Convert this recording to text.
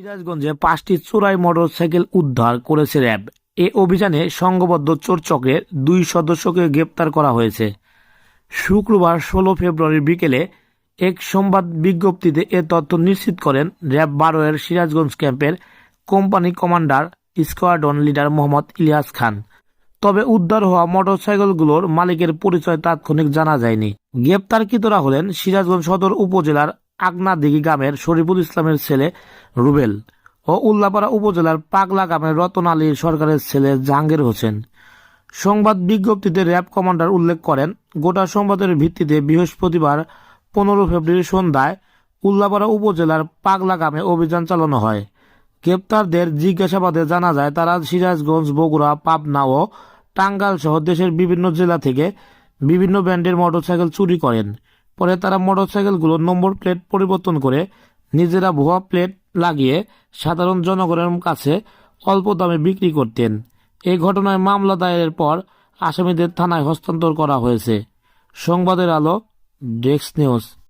সিরাজগঞ্জে পাঁচটি চোরাই মোটরসাইকেল উদ্ধার করেছে র্যাব। এ অভিযানে সংঘবদ্ধ চোর চক্রের দুই সদস্যকে গ্রেপ্তার করা হয়েছে। শুক্রবার ষোলো ফেব্রুয়ারি বিকেলে এক সংবাদ বিজ্ঞপ্তিতে এ তথ্য নিশ্চিত করেন র্যাব বারো এর সিরাজগঞ্জ ক্যাম্পের company commander squadron leader Mohammad Ilias Khan. তবে উদ্ধার হওয়া মোটরসাইকেলগুলোর মালিকের পরিচয় তাৎক্ষণিক জানা যায়নি। গ্রেপ্তারকৃতরা হলেন সিরাজগঞ্জ সদর উপজেলার আগনাদিঘি গ্রামের শরীফুল ইসলামের ছেলে রুবেল ও উল্লাপাড়া উপজেলার পাগলা গ্রামের রতন আলী সরকারের ছেলে জাহাঙ্গীর হোসেন। সংবাদ বিজ্ঞপ্তিতে র্যাব কমান্ডার উল্লেখ করেন, গোটা সংবাদের ভিত্তিতে বৃহস্পতিবার পনেরো ফেব্রুয়ারি সন্ধ্যায় উল্লাপাড়া উপজেলার পাগলা গ্রামে অভিযান চালানো হয়। গ্রেপ্তারদের জিজ্ঞাসাবাদে জানা যায়, তারা সিরাজগঞ্জ, বগুড়া, পাবনা ও টাঙ্গাইল সহ দেশের বিভিন্ন জেলা থেকে বিভিন্ন ব্র্যান্ডের মোটরসাইকেল চুরি করেন। পরে তারা মোটরসাইকেলগুলোর নম্বর প্লেট পরিবর্তন করে নিজেরা ভুয়া প্লেট লাগিয়ে সাধারণ জনগণের কাছে অল্প দামে বিক্রি করতেন। এই ঘটনায় মামলা দায়েরের পর আসামিদের থানায় হস্তান্তর করা হয়েছে। সংবাদের আলো, ডেস্ক নিউজ।